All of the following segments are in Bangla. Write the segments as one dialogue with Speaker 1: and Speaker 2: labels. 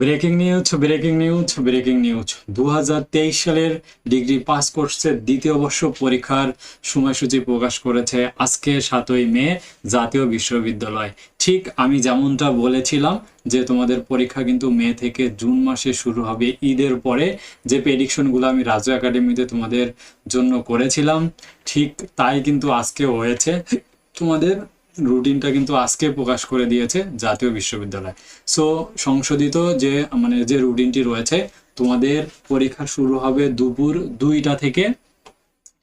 Speaker 1: Breaking news breaking news breaking news দু হাজার তেইশ সালের ডিগ্রি পাস কোর্সের দ্বিতীয় বর্ষ পরীক্ষার সময়সূচি প্রকাশ করেছে আজকে সাতই মে জাতীয় বিশ্ববিদ্যালয়। ঠিক আমি যেমনটা বলেছিলাম যে তোমাদের পরীক্ষা কিন্তু মে থেকে জুন মাসে শুরু হবে, ঈদের পরে যে প্রেডিকশনগুলো আমি রাজু একাডেমিতে তোমাদের জন্য করেছিলাম, ঠিক তাই কিন্তু আজকে হয়েছে। তোমাদের রুটিনটা কিন্তু আজকে প্রকাশ করে দিয়েছে জাতীয় বিশ্ববিদ্যালয়। সো সংশোধিত যে মানে যে রুটিনটি রয়েছে, তোমাদের পরীক্ষা শুরু হবে দুপুর দুইটা থেকে,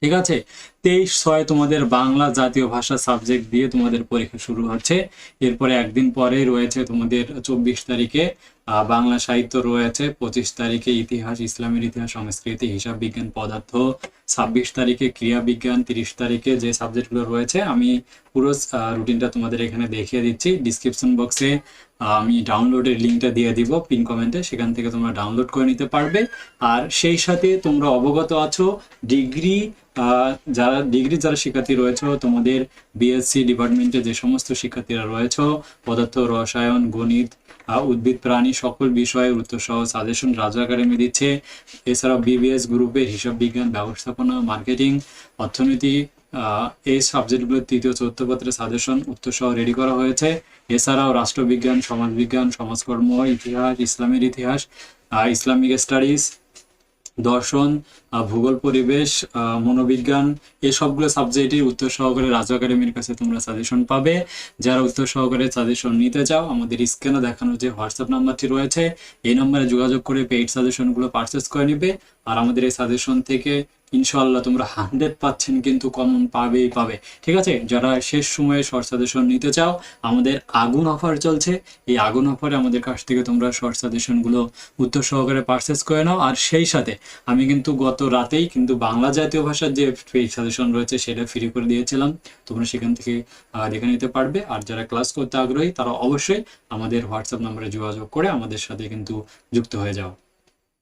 Speaker 1: ঠিক আছে? তেইশ ছয় তোমাদের বাংলা জাতীয় ভাষা সাবজেক্ট দিয়ে তোমাদের পরীক্ষা শুরু হচ্ছে। এরপরে একদিন পরে রয়েছে তোমাদের চব্বিশ তারিখে বাংলা সাহিত্য রয়েছে, পঁচিশ তারিখে ইতিহাস, ইসলামের ইতিহাস, সংস্কৃতি, হিসাব বিজ্ঞান, পদার্থ, ছাব্বিশ তারিখে ক্রিয়া বিজ্ঞান, তিরিশ তারিখে যে সাবজেক্টগুলো রয়েছে, আমি পুরো রুটিনটা তোমাদের এখানে দেখিয়ে দিচ্ছি। ডিসক্রিপশন বক্সে আমি ডাউনলোডের লিঙ্কটা দিয়ে দিব পিন কমেন্টে সেখান থেকে তোমরা ডাউনলোড করে নিতে পারবে। আর সেই সাথে তোমরা অবগত আছো ডিগ্রি যারা ডিগ্রি যারা শিক্ষার্থী রয়েছে, তোমাদের বিএসসি ডিপার্টমেন্টে যে সমস্ত শিক্ষার্থীরা রয়েছে, পদার্থ, রসায়ন, গণিত উদ্ভিদ, প্রাণী, সকল বিষয়ে উত্তর সহ সাজেশন রাজা একাডেমি দিচ্ছে। এছাড়াও বিবিএস গ্রুপের হিসাব বিজ্ঞান ব্যবস্থাপনা মার্কেটিং অর্থনীতি এই সাবজেক্টগুলোর তৃতীয়, চতুর্থ পত্রের সাজেশন উত্তর সহ রেডি করা হয়েছে। এছাড়াও রাষ্ট্রবিজ্ঞান, সমাজবিজ্ঞান, সমাজকর্ম, ইতিহাস, ইসলামের ইতিহাস ইসলামিক স্টাডিজ দর্শন ভূগোল, পরিবেশ মনোবিজ্ঞান, এই সবগুলো সাবজেক্টের উত্তর সহকারে রাজু একাডেমির কাছে তোমরা সাজেশন পাবে। যারা উত্তর সহকারে সাজেশন নিতে চাও, আমাদের স্ক্রিনে দেখানো যে হোয়াটসঅ্যাপ নাম্বারটি রয়েছে, এই নাম্বারে যোগাযোগ করে পেইড সাজেশনগুলো পারচেস করে নিবে। আর আমাদের এই সাজেশন থেকে ইনশাল্লাহ তোমরা হান্ড্রেড পার্সেন্ট কিন্তু কমন পাবেই পাবে। ঠিক আছে? যারা শেষ সময়ে শর্ট সাজেশন নিতে চাও, আমাদের আগুন অফার চলছে। এই আগুন অফারে আমাদের কাছ থেকে তোমরা শর্ট সাজেশনগুলো উত্তর সহকারে পারচেস করে নাও। আর সেই সাথে আমি কিন্তু গত রাতেই কিন্তু বাংলা জাতীয় ভাষার যে পেইড সাজেশন রয়েছে, সেটা ফ্রি করে দিয়েছিলাম। তোমরা সেখান থেকে দেখে নিতে পারবে। আর যারা ক্লাস করতে আগ্রহী, তারা অবশ্যই আমাদের হোয়াটসঅ্যাপ নম্বরে যোগাযোগ করে আমাদের সাথে কিন্তু যুক্ত হয়ে যাও।